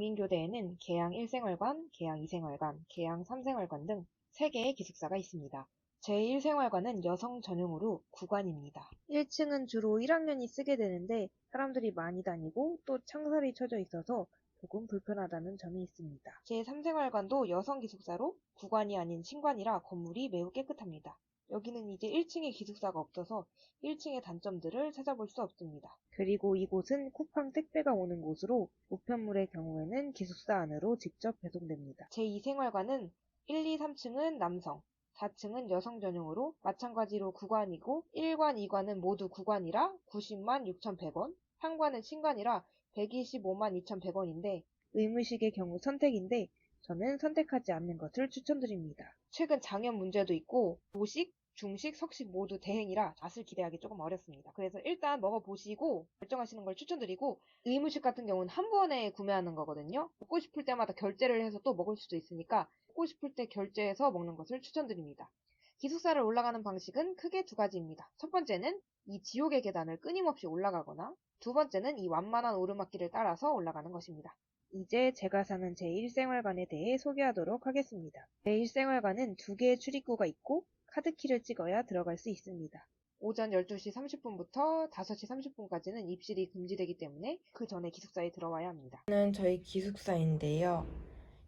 경인교대에는 계양 1생활관, 계양 2생활관, 계양 3생활관 등 3개의 기숙사가 있습니다. 제1생활관은 여성 전용으로 9관입니다. 1층은 주로 1학년이 쓰게 되는데 사람들이 많이 다니고 또 창살이 쳐져 있어서 조금 불편하다는 점이 있습니다. 제3생활관도 여성 기숙사로 9관이 아닌 신관이라 건물이 매우 깨끗합니다. 여기는 이제 1층에 기숙사가 없어서 1층의 단점들을 찾아볼 수 없습니다. 그리고 이곳은 쿠팡 택배가 오는 곳으로 우편물의 경우에는 기숙사 안으로 직접 배송됩니다. 제2생활관은 1, 2, 3층은 남성, 4층은 여성 전용으로 마찬가지로 9관이고 1관, 2관은 모두 9관이라 90만 6,100원, 3관은 신관이라 125만 2,100원인데 의무식의 경우 선택인데 저는 선택하지 않는 것을 추천드립니다. 최근 장염 문제도 있고 도식, 중식, 석식 모두 대행이라 맛을 기대하기 조금 어렵습니다. 그래서 일단 먹어보시고 결정하시는 걸 추천드리고 의무식 같은 경우는 한 번에 구매하는 거거든요. 먹고 싶을 때마다 결제를 해서 또 먹을 수도 있으니까 먹고 싶을 때 결제해서 먹는 것을 추천드립니다. 기숙사를 올라가는 방식은 크게 두 가지입니다. 첫 번째는 이 지옥의 계단을 끊임없이 올라가거나 두 번째는 이 완만한 오르막길을 따라서 올라가는 것입니다. 이제 제가 사는 제1생활관에 대해 소개하도록 하겠습니다. 제1생활관은 두 개의 출입구가 있고 카드키를 찍어야 들어갈 수 있습니다. 오전 12시 30분부터 5시 30분까지는 입실이 금지되기 때문에 그 전에 기숙사에 들어와야 합니다. 는 저희 기숙사인데요.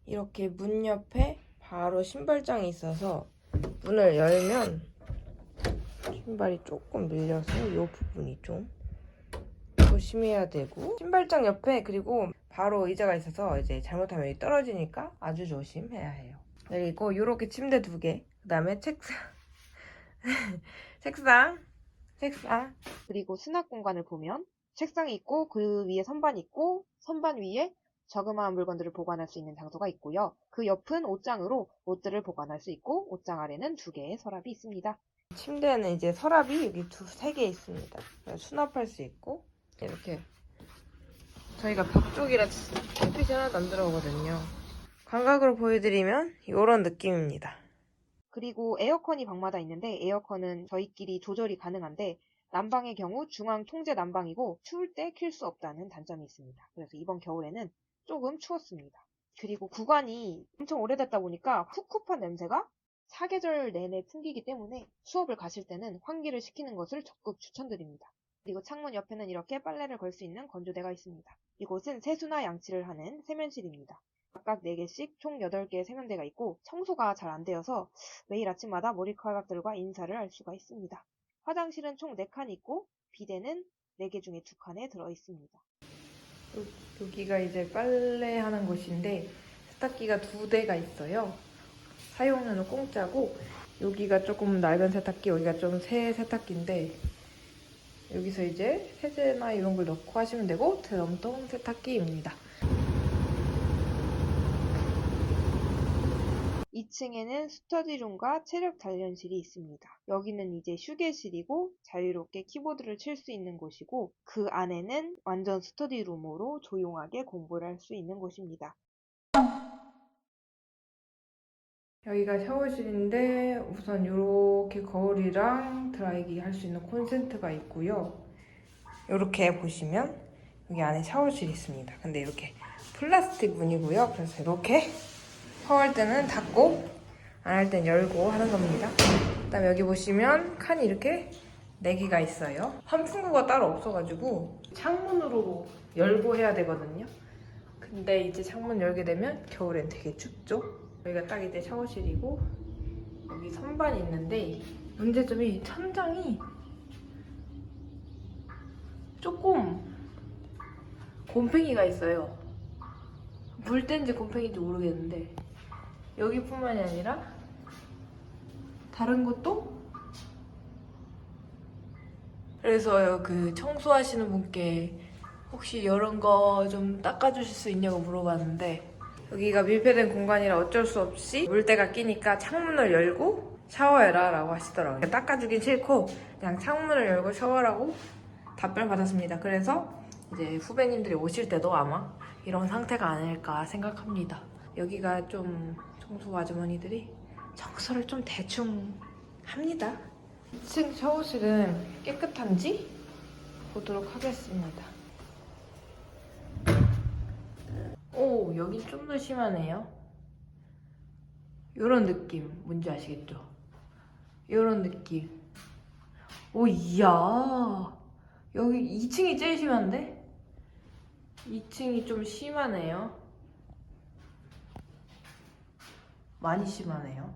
이렇게 문 옆에 바로 신발장이 있어서 문을 열면 신발이 조금 밀려서 이 부분이 좀 조심해야 되고 신발장 옆에 그리고 바로 의자가 있어서 이제 잘못하면 떨어지니까 아주 조심해야 해요. 그리고 이렇게 침대 두 개, 그 다음에 책상, 책상, 책상, 그리고 수납 공간을 보면 책상이 있고 그 위에 선반이 있고 선반 위에 저금한 물건들을 보관할 수 있는 장소가 있고요. 그 옆은 옷장으로 옷들을 보관할 수 있고 옷장 아래는 두 개의 서랍이 있습니다. 침대에는 이제 서랍이 여기 두 세 개 있습니다. 수납할 수 있고 이렇게 저희가 벽 쪽이라 햇빛이 하나도 안 들어오거든요. 감각으로 보여드리면 이런 느낌입니다. 그리고 에어컨이 방마다 있는데 에어컨은 저희끼리 조절이 가능한데 난방의 경우 중앙 통제 난방이고 추울 때 킬 수 없다는 단점이 있습니다. 그래서 이번 겨울에는 조금 추웠습니다. 그리고 구간이 엄청 오래됐다 보니까 꿉꿉한 냄새가 사계절 내내 풍기기 때문에 수업을 가실 때는 환기를 시키는 것을 적극 추천드립니다. 그리고 창문 옆에는 이렇게 빨래를 걸 수 있는 건조대가 있습니다. 이곳은 세수나 양치를 하는 세면실입니다. 각각 4개씩 총 8개의 세면대가 있고 청소가 잘 안 되어서 매일 아침마다 머리카락들과 인사를 할 수가 있습니다. 화장실은 총 4칸 있고 비데는 4개 중에 2칸에 들어 있습니다. 여기가 이제 빨래하는 곳인데 세탁기가 두 대가 있어요. 사용료는 공짜고 여기가 조금 낡은 세탁기, 여기가 좀 새 세탁기인데 여기서 이제 세제나 이런 걸 넣고 하시면 되고 드럼통 세탁기입니다. 2층에는 스터디룸과 체력 단련실이 있습니다. 여기는 이제 휴게실이고 자유롭게 키보드를 칠 수 있는 곳이고 그 안에는 완전 스터디룸으로 조용하게 공부를 할 수 있는 곳입니다. 여기가 샤워실인데 우선 이렇게 거울이랑 드라이기 할 수 있는 콘센트가 있고요. 이렇게 보시면 여기 안에 샤워실이 있습니다. 근데 이렇게 플라스틱 문이고요. 그래서 이렇게 샤워할 때는 닫고 안 할 땐 열고 하는 겁니다. 그다음에 여기 보시면 칸이 이렇게 4개가 있어요. 환풍구가 따로 없어가지고 창문으로 열고 해야 되거든요. 근데 이제 창문 열게 되면 겨울엔 되게 춥죠. 여기가 딱 이제 샤워실이고 여기 선반이 있는데 문제점이 천장이 조금 곰팡이가 있어요. 물 땐지 곰팡이인지 모르겠는데 여기뿐만이 아니라 다른 곳도 그래서 그 청소하시는 분께 혹시 이런 거 좀 닦아주실 수 있냐고 물어봤는데 여기가 밀폐된 공간이라 어쩔 수 없이 물때가 끼니까 창문을 열고 샤워해라 라고 하시더라고요. 닦아주긴 싫고 그냥 창문을 열고 샤워라고 답변을 받았습니다. 그래서 이제 후배님들이 오실 때도 아마 이런 상태가 아닐까 생각합니다. 여기가 좀 청소 아주머니들이 청소를 좀 대충 합니다. 2층 샤워실은 깨끗한지 보도록 하겠습니다. 오, 오, 여기 좀 더 심하네요. 요런 느낌, 뭔지 아시겠죠? 요런 느낌. 오, 이야. 여기 2층이 제일 심한데? 2층이 좀 심하네요. 많이 심하네요.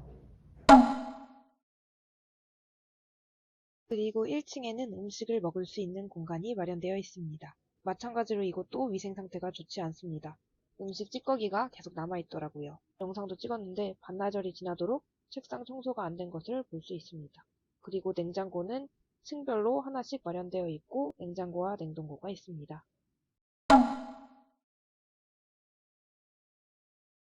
그리고 1층에는 음식을 먹을 수 있는 공간이 마련되어 있습니다. 마찬가지로 이곳도 위생 상태가 좋지 않습니다. 음식 찌꺼기가 계속 남아있더라고요. 영상도 찍었는데 반나절이 지나도록 책상 청소가 안 된 것을 볼 수 있습니다. 그리고 냉장고는 층별로 하나씩 마련되어 있고 냉장고와 냉동고가 있습니다.